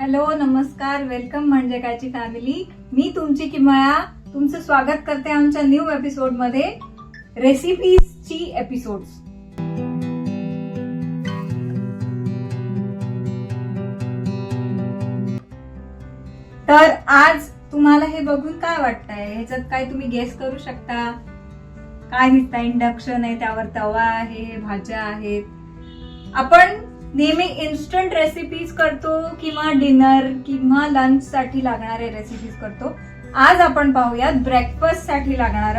Hello नमस्कार. Welcome म्हणजे कायची फॅमिली. मी तुमची किमया तुमचं स्वागत करते आमच्या न्यू एपिसोडमध्ये रेसिपीजची एपिसोड्स. तर आज तुम्हाला हे बघून काय वाटतंय? ह्याच्यात काय तुम्ही गेस करू शकता? काय दिसता इंडक्शन आहे? त्यावर तवा आहे भाज्या आहेत. आपण नेहमी इन्स्टंट रेसिपीज करतो किंवा डिनर किंवा लंच साठी लागणारे रेसिपीज करतो. आज आपण पाहूयात ब्रेकफास्टसाठी लागणार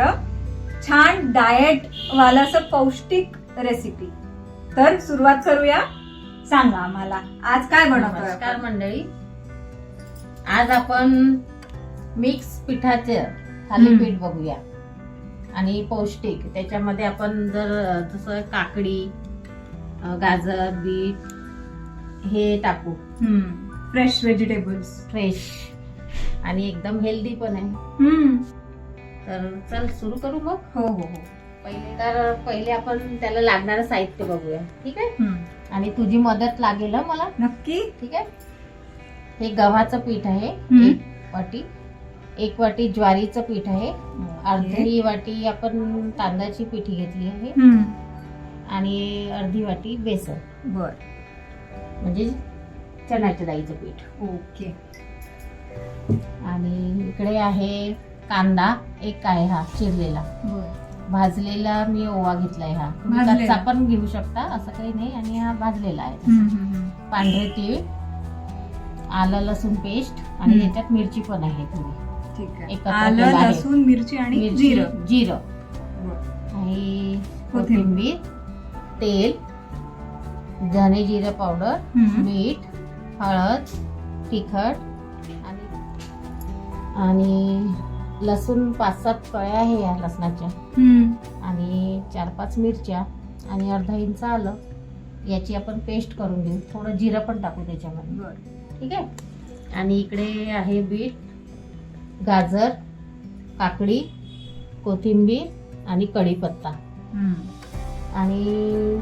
छान डाएट वाला असं पौष्टिक रेसिपी तर सुरुवात करूया. सांगा आम्हाला आज काय नमस्कार? मंडळी. आज आपण मिक्स पिठाचे थालीपीठ बघूया. आणि पौष्टिक त्याच्यामध्ये आपण जर जसं काकडी गाजर बीट हे टाकू. फ्रेश व्हेजिटेबल्स फ्रेश आणि एकदम हेल्दी पण आहे. तर चल सुरू करू मग? हो हो हो. पहिले तर पहिले आपण त्याला लागणारं साहित्य बघूया. ठीक आहे. आणि तुझी मदत लागेल मला. नक्की. ठीक आहे? हे गव्हाचं पीठ आहे. वाटी. एक वाटी ज्वारीचं पीठ आहे. अर्धी वाटी आपण तांदळाची पिठी घेतली आहे. आणि अर्धी वाटी बेसन. बर. म्हणजे चण्याच्या डाळीचं पीठ. ओके. आणि इकडे आहे कांदा एक आहे हा चिरलेला. भाजलेला मी ओवा घेतलाय हा. कच्चा पण घेऊ शकता असं काही नाही. आणि हा भाजलेला आहे. पांढरे तीळ आलं लसूण पेस्ट आणि. त्याच्यात मिरची पण आहे थोडी आलं. लसूण मिरची आणि जिरं. जिरं. आणि कोथिंबीर. तेल धने जिरं पावडर. मीठ हळद तिखट आणि आणि लसूण पाच सात कळ्या आहे या लसणाच्या. आणि चार पाच मिरच्या आणि अर्धा इंच आलं याची आपण पेस्ट करून घेऊ थोडं जिरं पण टाकू त्याच्यामध्ये. ठीक आहे आणि इकडे आहे बीट गाजर काकडी कोथिंबीर आणि कढीपत्ता. आणि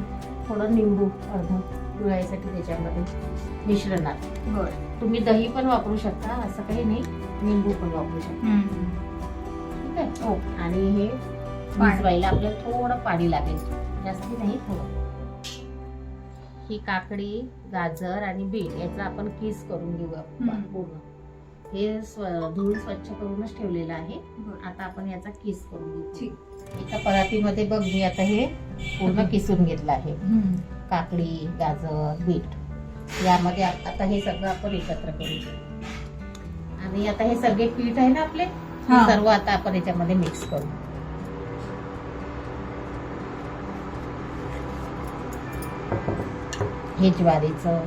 थोडं निंबू अर्ध पिळायसाठी त्याच्यामध्ये मिश्रणात बर. तुम्ही दही पण वापरू शकता असं काही नाही निंबू पण वापरू शकता. ठीक आहे हो. आणि हे भिजवायला आपल्याला थोडं पाणी लागेल जास्ती नाही थोडं ही काकडी गाजर आणि बीट याचा आपण किस करून घेऊ. पूर्ण हे स्व- धुवून स्वच्छ करूनच ठेवलेलं आहे. आता आपण याचा किस करून घेऊ. एका परातीमध्ये बघ मी आता हे पूर्ण किसून घेतलं आहे. काकडी गाजर बीट यामध्ये आता हे सगळं आपण एकत्र करू आणि आता हे सगळे पीठ आहे ना आपले. सर्व आता आपण याच्यामध्ये मिक्स करू हे ज्वारीचं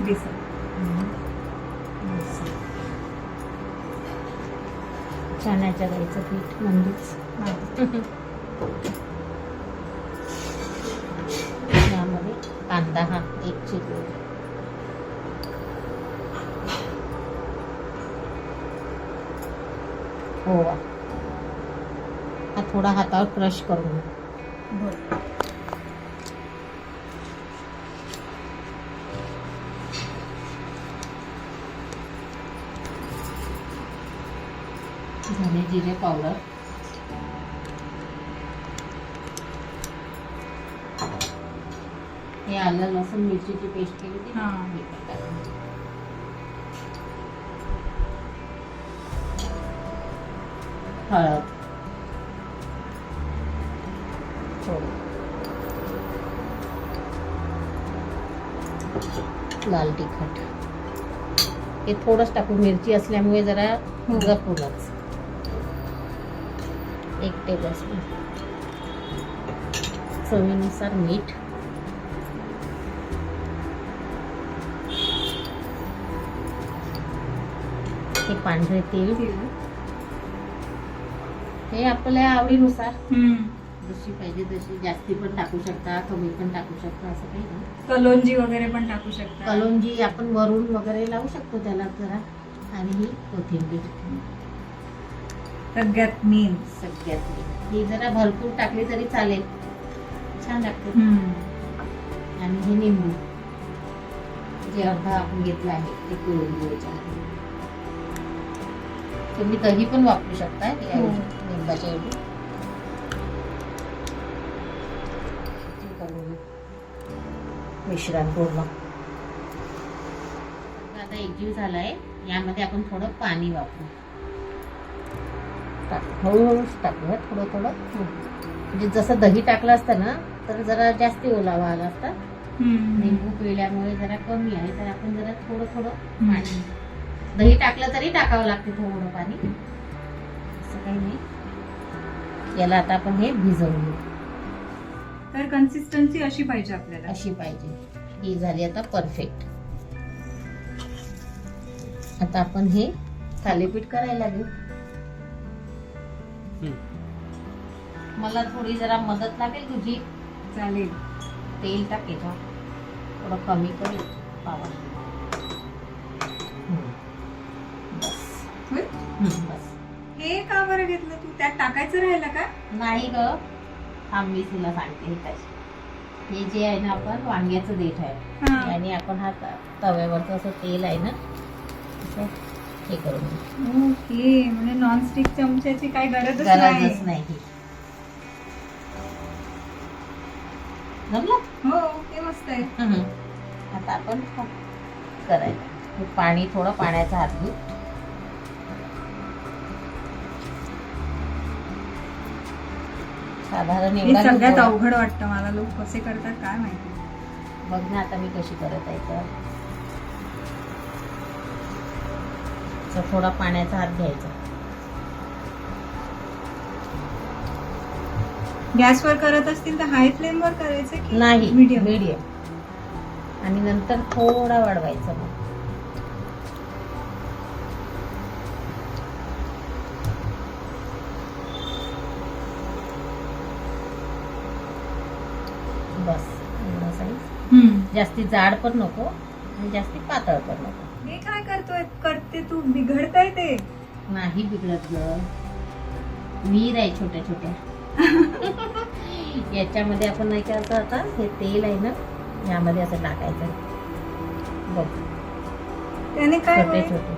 बेसन. चण्याच्या डाळीचं पीठ म्हणजेच हा. यामध्ये कांदा हा एक चिरलेला ओवा हा थोडा हातावर क्रश करून घेऊ. धने जिरे पावडर हे आलं लसूण मिरचीची पेस्ट केली हा. हे देऊ. हळद थोडं. लाल तिखट हे थोडंच टाकू मिरची असल्यामुळे जरा हो. जपूनच एक टेबलस्पून चवीनुसार मीठ हे पांढरे तेल. हे आपल्या आवडीनुसार. जशी पाहिजे तशी जास्ती पण टाकू शकता कमी पण टाकू शकता असं काही नाही. कलोंजी वगैरे पण टाकू शकता. कलोंजी आपण वरून वगैरे लावू शकतो त्याला जरा. आणि ही कोथिंबीर. सगळ्यात मेन सगळ्यात ही जरा भरपूर टाकली तरी चालेल. छान लागते. आणि हे निंबू जे अर्धा आपण घेतलं आहे ते पिळून घेऊ याच्यामध्ये. तुम्ही दही पण वापरू शकता या हो. निंबाच्या ऐवजी. करून घेऊ. मिश्रण पूर्ण. आता एकजीव झालाय. यामध्ये आपण थोडं पाणी वापरू. टाक. हळूहळूच टाकू हं, थोडं थोडं. म्हणजे जसं दही टाकलं असतं ना तर जरा जास्ती ओलावा आला असता. निंबू पिळल्यामुळे जरा कमी आहे तर आपण जरा थोडं थोडं पाणी. दही टाकलं तरी टाकावं लागते थोडं पाणी. असं काही नाही. याला आता आपण हे भिजवून घेऊ. तर कन्सिस्टन्सी अशी पाहिजे आपल्याला. अशी पाहिजे. ही झाली आता परफेक्ट आता आपण हे थालीपीठ करायला घेऊ. मला थोडी जरा मदत लागेल तुझी? चालेल. तेल टाक याच्यावर. थोडं कमी करू पावा बस? हम्म, बस. हे का बरं घेतलं तू? त्यात टाकायचं राहिलं का? नाही ग. थांब मी तुला सांगते हे काय. हे जे आहे ना आपण वांग्याचं देठ आहे. हा. आणि आपण हा त- तव्यावरचं असं तेल आहे ना असं हे करून. घेऊ. ओके म्हणजे नॉनस्टिक चमच्याची काही गरजच गरजच नाही. नाही जमलं हो ते मस्त आहे. आता आपण करायला पाणी थोडं पाण्याचा हात घेऊ साधारण सगळ्यात गोळा- अवघड वाटतं मला. लोक कसे करतात काय माहिती. बघ ना आता मी कशी करत आहे तर. थोडा पाण्याचा हात घ्यायचा. गॅसवर करत असतील तर हाय फ्लेम वर करायचं की नाही मीडियम? मीडियम. आणि नंतर थोडा वाढवायचा मग. बस एवढा size. जास्ती जाड पण नको आणि जास्ती पातळ पण नको. हे काय करतोय करते तू बिघडताय ते. नाही बिघडत ग. विहीर आहे छोट्या छोट्या याच्यामध्ये आपण नाही करतो आता हे तेल आहे ना यामध्ये असं टाकायचं. बघ. त्याने काय छोटे? छोटे.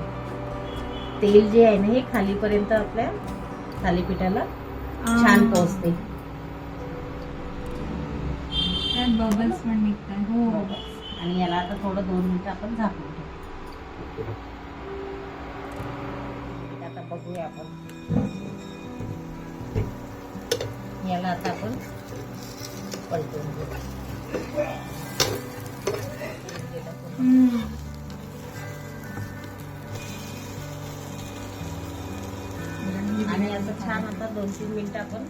तेल जे आहे ना हे खालीपर्यंत आपल्या थालीपीठाला छान पोचते बबल्स पण निघतात हो. आणि याला आता थोडं दोन मिनिटं आपण झाकून ठेवू. आता बघूया आपण. याला आता आपण पलटून घेऊ. आणि असं छान आता दोन तीन मिनिटं आपण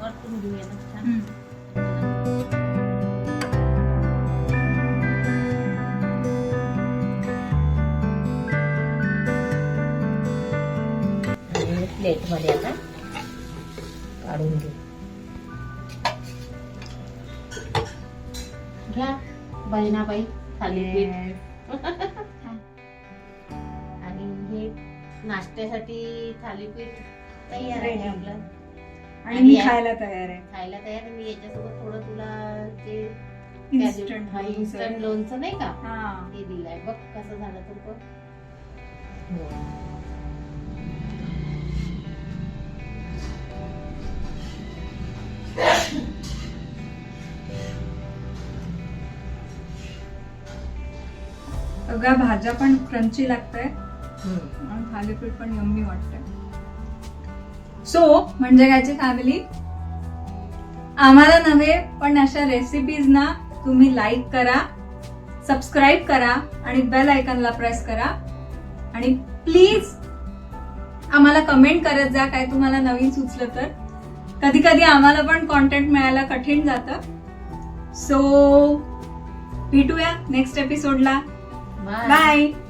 परतून घेऊया ना छान. हम्म. आणि प्लेटमध्ये आता काढून घेऊ. घ्या बहिणाबाई. थालीपीठ आणि हे नाश्त्यासाठी थालीपीठ तयार आहे आपलं. आणि मी खायला तयार आहे. खायला तयार आहे. मी याच्यासोबत थोडं तुला ते इन्स्टंट इन्स्टंट लोणचं. नाही का? हा. ते दिलंय. बघ कसं झालं तर बघ सगळ्या भाज्या पण क्रंची हम्म. आणि थालीपीठ पण यम्मी वाटतंय. सो म्हणजे कायची फॅमिली आम्हाला नव्हे पण अशा रेसिपीज ना तुम्ही लाईक करा सबस्क्राईब करा आणि बेल आयकनला प्रेस करा. आणि प्लीज आम्हाला कमेंट करत जा काय तुम्हाला नवीन सुचलं तर. कधी कधी आम्हाला पण कॉन्टेंट मिळायला कठीण जातं. सो भेटूया नेक्स्ट एपिसोडला Bye! Bye.